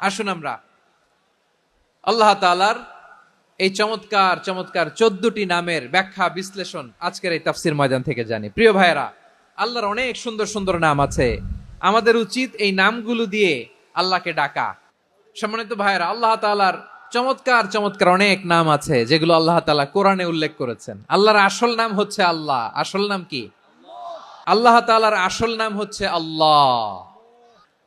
আসুন আমরা। আল্লাহ তালার এই চমৎকার চমৎকার চোদ্দটি নামের ব্যাখ্যা, বিশ্লেষণ আজকের এই তাফসির ময়দান থেকে জানি। প্রিয় ভাইয়েরা, আল্লাহর অনেক সুন্দর সুন্দর নাম আছে। আমাদের উচিত এই নামগুলো দিয়ে আল্লাহকে ডাকা। সম্মানিত ভাইয়েরা, আল্লাহ তালার চমৎকার চমৎকার অনেক নাম আছে, যেগুলো আল্লাহ তালা কোরআনে উল্লেখ করেছেন। আল্লাহর আসল নাম হচ্ছে আল্লাহ। আসল নাম কি? আল্লাহ তালার আসল নাম হচ্ছে আল্লাহ।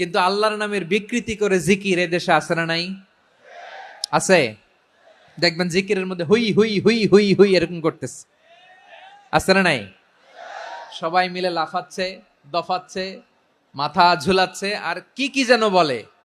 কিন্তু আল্লাহর নামের বিকৃতি করে জিকির এ দেশে আছে না নাই? আছে। দেখবেন জিকিরের মধ্যে হুই হুই হুই হুই হুই এরকম করতেছে। আছে না নাই? সবাই মিলে লাফাচ্ছে, দফাচ্ছে, মাথা ঝুলাচ্ছে, আর কি কি যেন বলে।